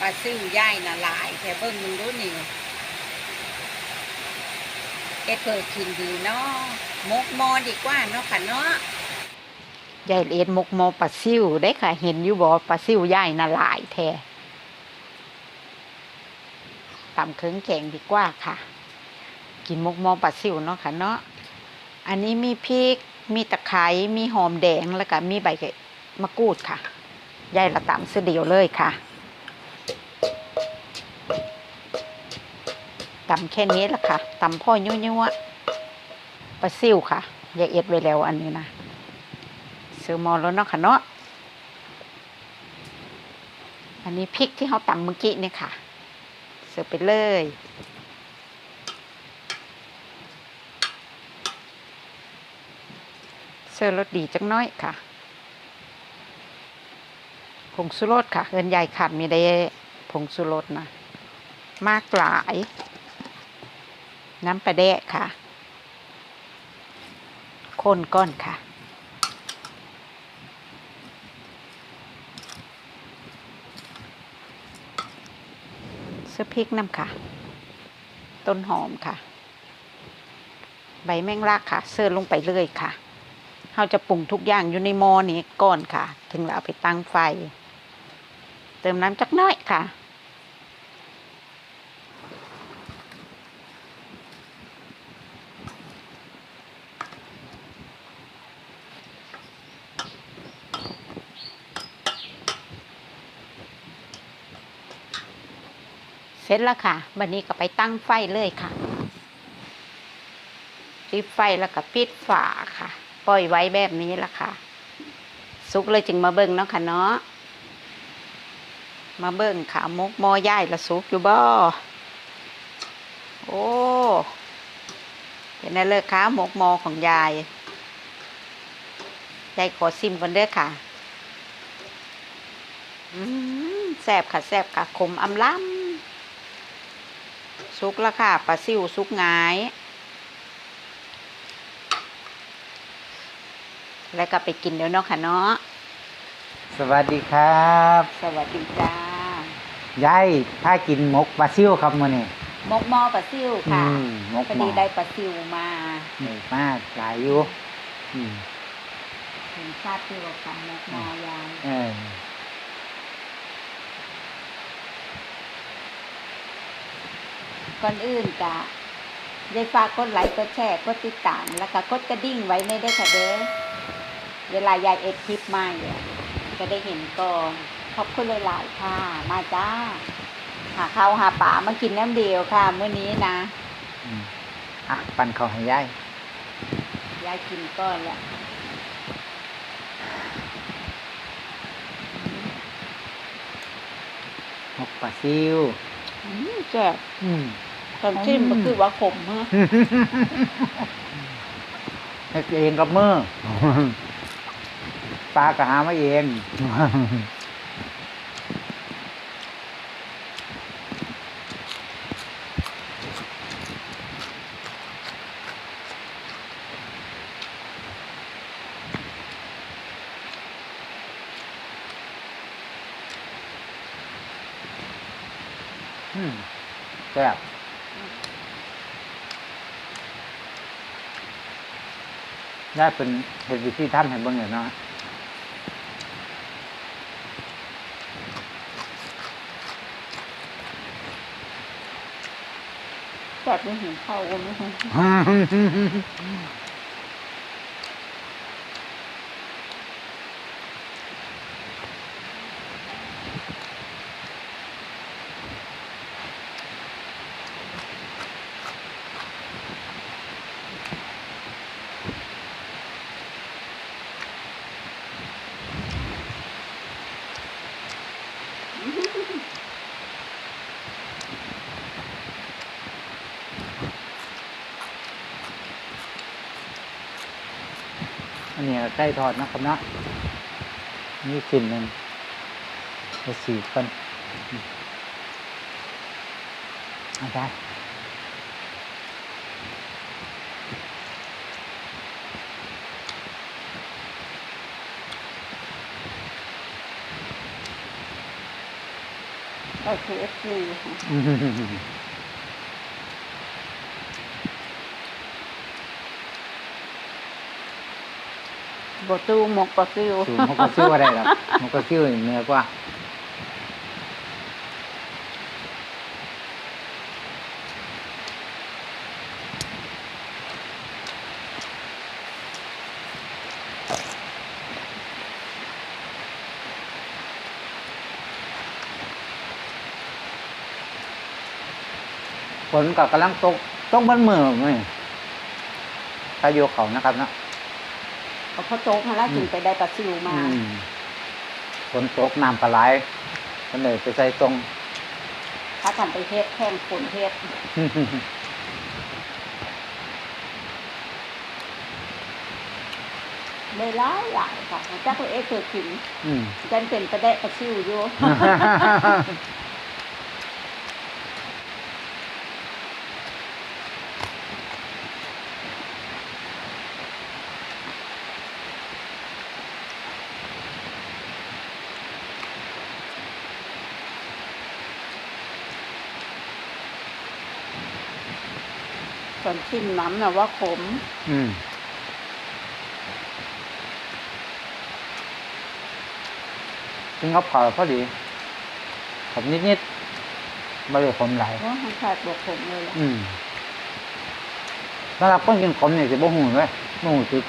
ปลาซิ่วย่ายน่ะหลายแต่เบิ่งมึงดูนี่เอ็ดเปิดกินดีเนาะมกมอดีกว่าเนาะค่ะเนาะยายเอ็ดมกโมปลาซิ่วได้ค่ะ เห็นอยู่บ่ปลาซิ่วย่ายน่ะหลายแท้ตำเครื่องแกงดีกว่าค่ะ กินมกโมปลาซิ่วเนาะค่ะเนาะอันนี้มีพริกมีตะไคร้มีหอมแดงแล้วก็มีใบมะกรูดค่ะยายละตำเสอเดียวเลยค่ะ ตำแค่นี้ละค่ะตำพ่อยั่วๆปลาซิวค่ะยาเอ็ดไว้แล้วอันนี้นะซื้อมอแล้วเนาะค่ะเนาะอันนี้พริกที่เขาตำเมื่อกี้เนี่ยค่ะเสิร์ฟไปเลยเสิร์ฟรสดีจังน้อยค่ะผงสุรสค่ะเอินใหญ่ขาดมีได้ผงสุรสนะ มากหลาย น้ำปลาแดะค่ะ คนก้อนค่ะ เสื้อพริกน้ำค่ะ ต้นหอมค่ะ ใบแมงลักค่ะ เสิร์ฟลงไปเลยค่ะเราจะปรุงทุกอย่างอยู่ในหม้อนี้ก่อนค่ะ ถึงเราเอาไปตั้งไฟ เติมน้ำจักน้อยค่ะ เสร็จแล้วค่ะบันนี้ก็ไปตั้งไฟเลยค่ะปิดไฟแล้วก็ปิดฝาค่ะ ปล่อยไว้แบบนี้ละค่ะ สุกเลยจึงมาเบิ่งเนาะค่ะเนาะมาเบิ่งค่ะมกหมอย่ายละสุกอยู่บ่โอ้เป็นไงเลยคะหมกหมอของยายยายขอซิมก่อนเด้อค่ะอืมแซ่บค่ะแซ่บค่ะขมอำล้ำ ซุกแล้วค่ะปลาซิวซุกหงาย แล้วก็ไปกินเดี๋ยวเนาะค่ะเนาะสวัสดีครับสวัสดีจ้ายายถ้ากินหมกปลาซิวครับมื้อนี้มกหมอปลาซิวค่ะอืมหมกพอหมดีอได้ปลาซิวมานี่มากหลายอยู่อืมถึงชาติที่เราทำมกหมอยายเออ ก่อนอื่นกะยายฝากกดไลค์กดแชร์กดติดตาม แล้วก็กดกระดิ่งไว้ในได้อค่ะเด้อเวลายายเอ็ดคลิปมาเนี่ยจะได้เห็นก่อนขอบคุณหลายๆค่ะ มาจ้า หาข้าวหาป่ามากินน้ำเดียวค่ะมื้อนี้นะอืมอะปั่นข้าวให้ยายยายกินก้อนละหมกปลาซิวอืมแซ่บอืม ตอนชิมก็คือว่าขมฮะเฮ็ดเองกับมือปลาก็หามาเองแซ่บ ได้เป็นเห็ดวิธีทำให้เบิ่งอย่างเนาะแซ่บไม่เห็นเข้าก็ไม่ อันนี้ใกล้ทอดนะครับเนาะนี่ชิ้นหนึ่งจะสี่คนอืมเอาได้ก็คือเอฟซี บตู้หมกปลาซิวสูงมันก็ซิ้วอะไรหรอกมันก็ซิ้วเหนือกว่าฝนก็กำลังตกตกบนมือนี่พายเขานะครับเนาะ เอาข้าวโจ๊กมาแล้วจึงไปได้ปลาซิวมาอืมฝนตกน้ำปลาไหลก็เลยไปใส่ตรง ถ้ากันไปเฮ็ดแข่งฝนเฮ็ดได้หลายหลายค่ะจักตัวเอ๊ะเคยกินอืม จันเป็นประเดะปลาซิวอยู่ ส่วนชิมน้ำนะว่าขม อืมซึ่งเขาเผาพอดีผมนิดๆไม่ได้ขมหลายเพราะมันขาดบวกขมเลยล่ะอืมสำหรับคนกินขมเนี่ยจะบ่หูเลยบ่หูจุด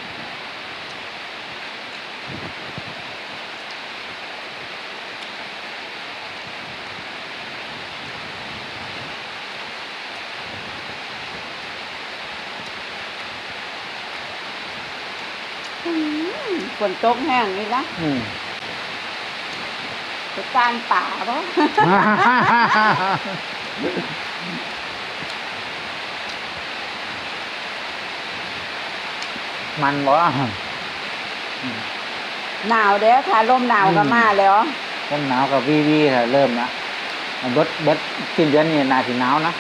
อืม ฝนตกแห้งนี่นะอืมไปการป่าเพราะมันบ่หนาวเด้อค่ะลมหนาวก็อืมมาแล้วต้นหนาวกับวีวีค่ะเริ่มนะเบิดเบิดสิ้นเดือนนี้นาสิหนาวนะ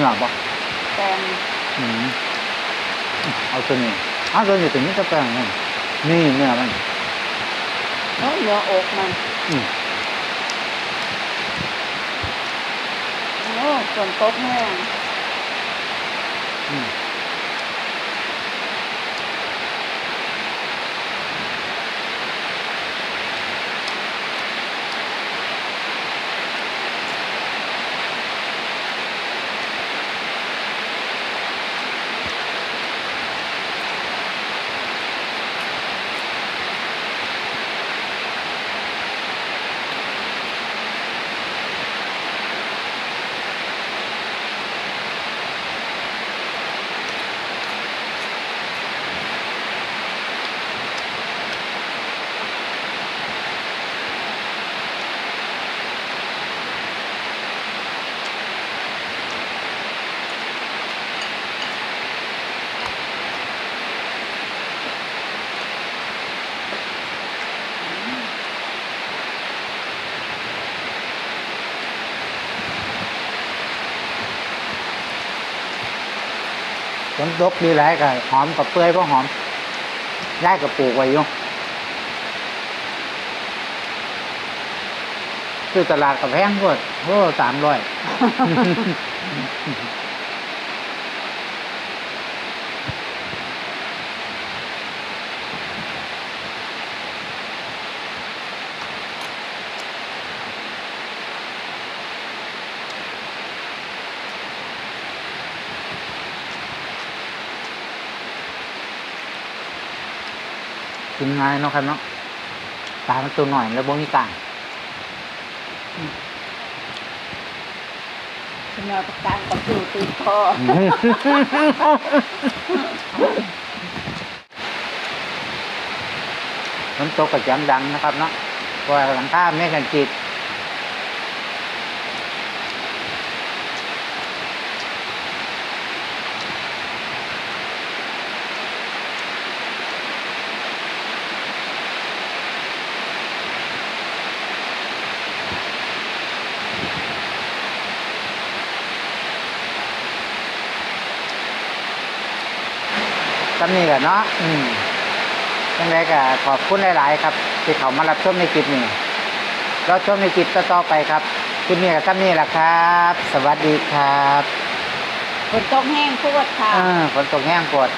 เหงื่อบ่แตงอืมเอาตัวนี้เอาตัวนี้ตัวนี้จะแปลงมันนี่เนื้อมันโอ้ยเนื้ออกมันอืมโอ้ฝนตกแห้งอืม นตกดีหลายกับหอมกับเปื่อยก็หอมย้ายกับปลูกไว้อยู่คือตลาดกับแพงกว่าโอ้สามร้อย กินง่ายเนาะครับเนาะตามันตัวหน่อยแล้วบ่มีกลางเป็นแนวประการกับผิวตีคอน้ำตกกับเสียงดังนะครับเนาะเพราะว่าหลังคาไม่กันจิต ซ้ำนี่แหละเนาะอืมยังไงก็ขอบคุณหลาย ๆ ครับ ที่เขามารับชมในคลิปนี้เราชมในคลิปต่อๆไปครับคลิปนี้กับซ้ำนี่แหละครับ สวัสดีครับฝนตกแห้งโพวดค่ะ อ่าฝนตกแห้งปวด